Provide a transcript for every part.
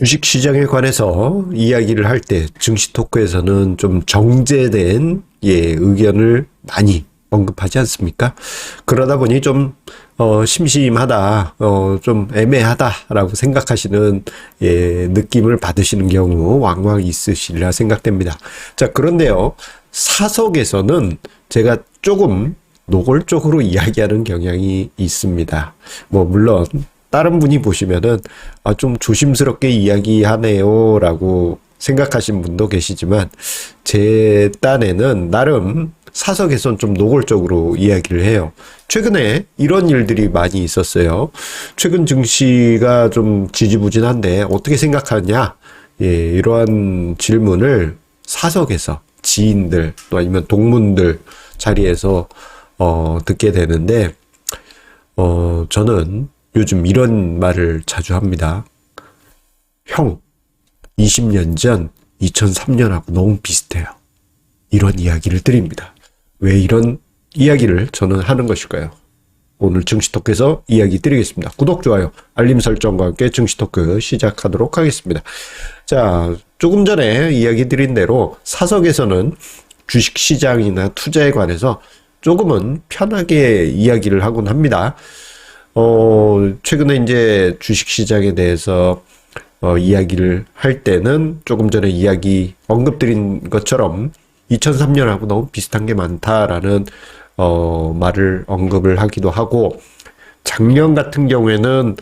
주식 시장에 관해서 이야기를 할 때 증시 토크에서는 좀 정제된 예, 의견을 많이 언급하지 않습니까? 그러다 보니 좀 어, 심심하다, 어, 좀 애매하다라고 생각하시는 예, 느낌을 받으시는 경우 왕왕 있으시리라 생각됩니다. 자, 그런데요. 사석에서는 제가 조금 노골적으로 이야기하는 경향이 있습니다. 뭐 물론 다른 분이 보시면은 아, 좀 조심스럽게 이야기하네요라고 생각하신 분도 계시지만 제 딴에는 나름 사석에선 좀 노골적으로 이야기를 해요. 최근에 이런 일들이 많이 있었어요. 최근 증시가 좀 지지부진한데 어떻게 생각하냐? 예, 이러한 질문을 사석에서 지인들 또 아니면 동문들 자리에서 어, 듣게 되는데 어, 저는 요즘 이런 말을 자주 합니다. 형, 20년 전 2003년하고 너무 비슷해요. 이런 이야기를 드립니다. 왜 이런 이야기를 저는 하는 것일까요? 오늘 증시토크에서 이야기 드리겠습니다. 구독, 좋아요, 알림 설정과 함께 증시토크 시작하도록 하겠습니다. 자, 조금 전에 이야기 드린 대로 사석에서는 주식시장이나 투자에 관해서 조금은 편하게 이야기를 하곤 합니다. 어, 최근에 이제 주식 시장에 대해서 어, 이야기를 할 때는 조금 전에 이야기 언급드린 것처럼 2003년하고 너무 비슷한 게 많다라는 어, 말을 언급을 하기도 하고 작년 같은 경우에는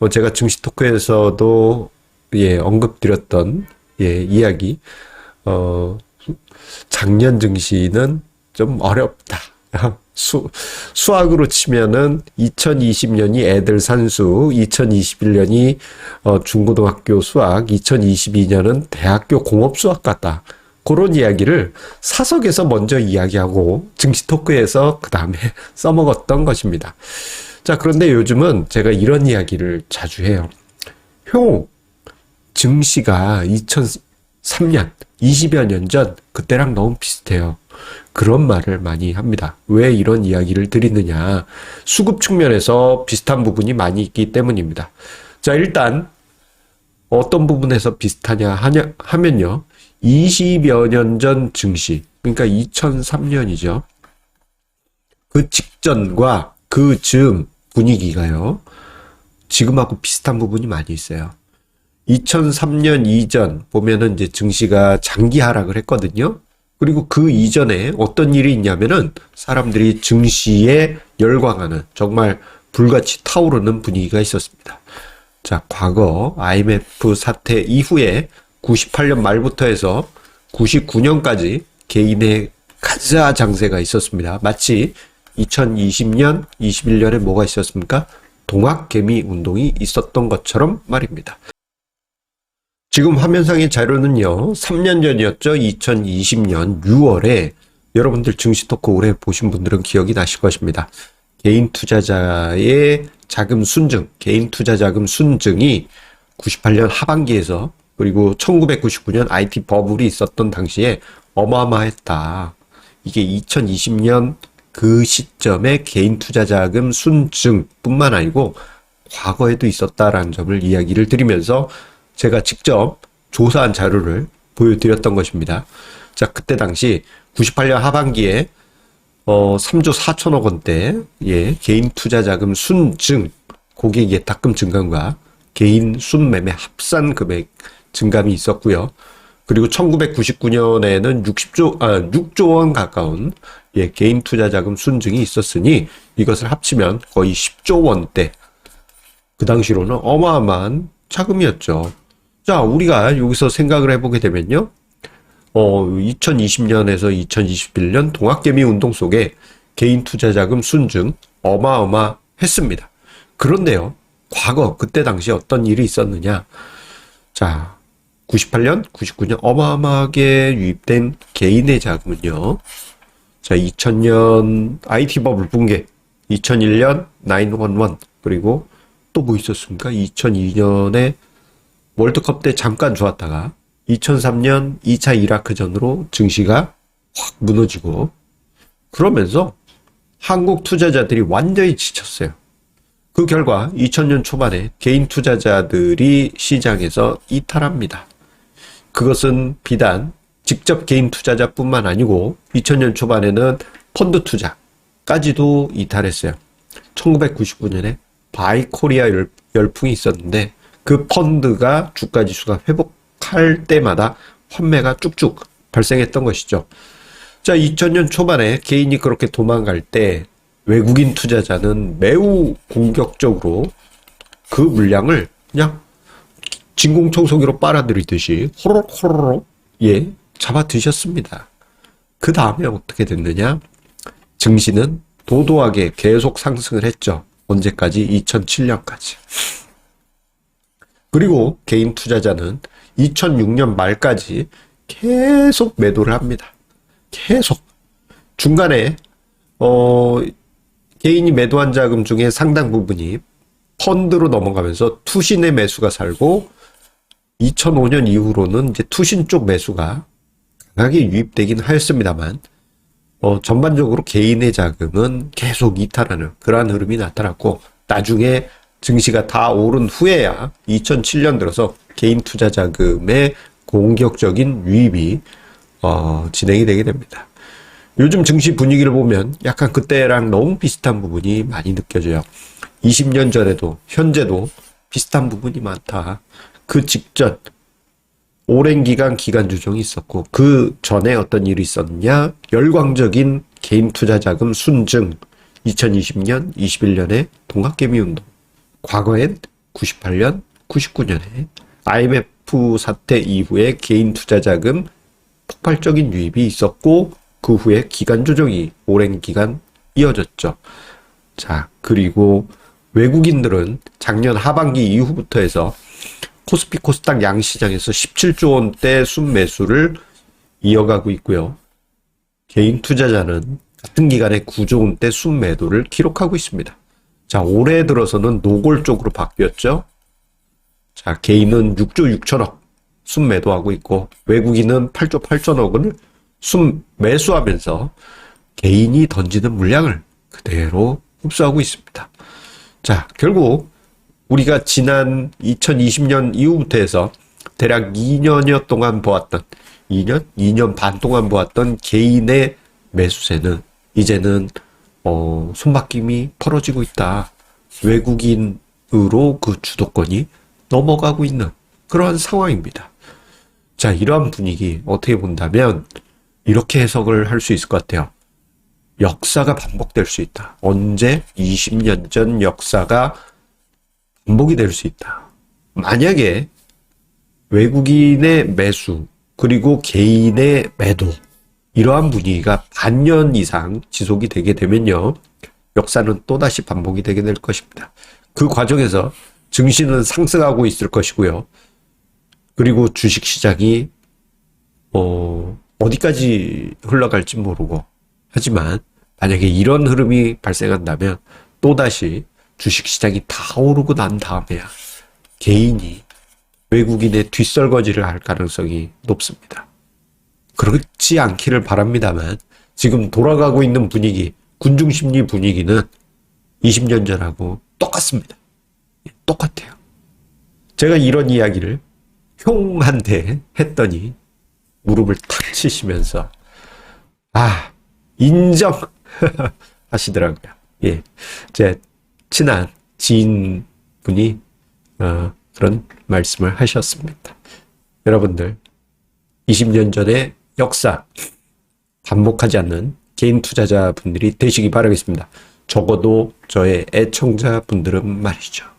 어, 제가 증시 토크에서도 예, 언급드렸던 예, 이야기 어, 작년 증시는 좀 어렵다. 수, 수학으로 치면은 2020년이 애들 산수, 2021년이 어, 중고등학교 수학, 2022년은 대학교 공업 수학 같다. 그런 이야기를 사석에서 먼저 이야기하고 증시 토크에서 그 다음에 써먹었던 것입니다. 자, 그런데 요즘은 제가 이런 이야기를 자주 해요. 형, 증시가 2003년, 20여 년 전, 그때랑 너무 비슷해요. 그런 말을 많이 합니다. 왜 이런 이야기를 드리느냐. 수급 측면에서 비슷한 부분이 많이 있기 때문입니다. 자, 일단, 어떤 부분에서 비슷하냐 하냐, 하면요. 20여 년 전 증시, 그러니까 2003년이죠. 그 직전과 그 즈음 분위기가요. 지금하고 비슷한 부분이 많이 있어요. 2003년 이전 보면은 이제 증시가 장기 하락을 했거든요. 그리고 그 이전에 어떤 일이 있냐면은 사람들이 증시에 열광하는 정말 불같이 타오르는 분위기가 있었습니다. 자, 과거 IMF 사태 이후에 98년 말부터 해서 99년까지 개인의 가자 장세가 있었습니다. 마치 2020년, 21년에 뭐가 있었습니까? 동학개미 운동이 있었던 것처럼 말입니다. 지금 화면상의 자료는요, 3년 전이었죠. 2020년 6월에 여러분들 증시 토크 오래 보신 분들은 기억이 나실 것입니다. 개인 투자자의 자금 순증, 개인 투자 자금 순증이 98년 하반기에서 그리고 1999년 IT 버블이 있었던 당시에 어마어마했다. 이게 2020년 그 시점에 개인 투자 자금 순증뿐만 아니고 과거에도 있었다라는 점을 이야기를 드리면서 제가 직접 조사한 자료를 보여드렸던 것입니다. 자, 그때 당시 98년 하반기에 어, 3조 4천억 원대, 예, 개인 투자 자금 순증, 고객 예탁금 증감과 개인 순매매 합산 금액 증감이 있었고요. 그리고 1999년에는 60조, 아, 6조 원 가까운, 예, 개인 투자 자금 순증이 있었으니 이것을 합치면 거의 10조 원대. 그 당시로는 어마어마한 자금이었죠. 자, 우리가 여기서 생각을 해보게 되면요. 어, 2020년에서 2021년 동학개미 운동 속에 개인 투자 자금 순증 어마어마했습니다. 그런데요, 과거 그때 당시 어떤 일이 있었느냐? 자, 98년, 99년 어마어마하게 유입된 개인의 자금은요. 자, 2000년 IT 버블 붕괴, 2001년 911 그리고 또 뭐 있었습니까? 2002년에 월드컵 때 잠깐 좋았다가 2003년 2차 이라크전으로 증시가 확 무너지고 그러면서 한국 투자자들이 완전히 지쳤어요. 그 결과 2000년 초반에 개인 투자자들이 시장에서 이탈합니다. 그것은 비단 직접 개인 투자자뿐만 아니고 2000년 초반에는 펀드 투자까지도 이탈했어요. 1999년에 바이코리아 열, 열풍이 있었는데 그 펀드가 주가 지수가 회복할 때마다 환매가 쭉쭉 발생했던 것이죠. 자, 2000년 초반에 개인이 그렇게 도망갈 때 외국인 투자자는 매우 공격적으로 그 물량을 그냥 진공청소기로 빨아들이듯이 호로록 예 잡아 드셨습니다. 그 다음에 어떻게 됐느냐? 증시는 도도하게 계속 상승을 했죠. 언제까지? 2007년까지. 그리고 개인 투자자는 2006년 말까지 계속 매도를 합니다. 계속. 중간에, 어, 개인이 매도한 자금 중에 상당 부분이 펀드로 넘어가면서 투신의 매수가 살고 2005년 이후로는 이제 투신 쪽 매수가 강하게 유입되긴 하였습니다만 어, 전반적으로 개인의 자금은 계속 이탈하는 그러한 흐름이 나타났고 나중에 증시가 다 오른 후에야 2007년 들어서 개인 투자 자금의 공격적인 유입이 어, 진행이 되게 됩니다. 요즘 증시 분위기를 보면 약간 그때랑 너무 비슷한 부분이 많이 느껴져요. 20년 전에도 현재도 비슷한 부분이 많다. 그 직전 오랜 기간 기간 조정이 있었고 그 전에 어떤 일이 있었느냐 열광적인 개인 투자 자금 순증 2020년 21년에 동학개미 운동 과거엔 98년 99년에 IMF 사태 이후에 개인 투자 자금 폭발적인 유입이 있었고 그 후에 기간 조정이 오랜 기간 이어졌죠. 자, 그리고 외국인들은 작년 하반기 이후부터 해서 코스피 코스닥 양시장에서 17조 원대 순매수를 이어가고 있고요. 개인 투자자는 같은 기간에 9조 원대 순매도를 기록하고 있습니다. 자, 올해 들어서는 노골적으로 바뀌었죠. 자, 개인은 6조 6천억 순매도하고 있고 외국인은 8조 8천억을 순매수하면서 개인이 던지는 물량을 그대로 흡수하고 있습니다. 자, 결국 우리가 지난 2020년 이후부터 해서 대략 2년여 동안 보았던 2년, 2년 반 동안 보았던 개인의 매수세는 이제는 어, 손바뀜이 벌어지고 있다. 외국인으로 그 주도권이 넘어가고 있는 그러한 상황입니다. 자, 이러한 분위기 어떻게 본다면 이렇게 해석을 할 수 있을 것 같아요. 역사가 반복될 수 있다. 언제? 20년 전 역사가 반복이 될 수 있다. 만약에 외국인의 매수 그리고 개인의 매도 이러한 분위기가 반년 이상 지속이 되게 되면요. 역사는 또다시 반복이 되게 될 것입니다. 그 과정에서 증시는 상승하고 있을 것이고요. 그리고 주식 시장이 어, 어디까지 흘러갈지 모르고 하지만 만약에 이런 흐름이 발생한다면 또다시 주식 시장이 다 오르고 난 다음에야 개인이 외국인의 뒷설거지를 할 가능성이 높습니다. 그렇지 않기를 바랍니다만 지금 돌아가고 있는 분위기, 군중심리 분위기는 20년 전하고 똑같습니다. 예, 똑같아요. 제가 이런 이야기를 형한테 했더니 무릎을 탁 치시면서 아 인정 하시더라고요. 예, 제 친한 지인분이 어, 그런 말씀을 하셨습니다. 여러분들 20년 전의 역사 반복하지 않는 개인 투자자분들이 되시기 바라겠습니다. 적어도 저의 애청자분들은 말이죠.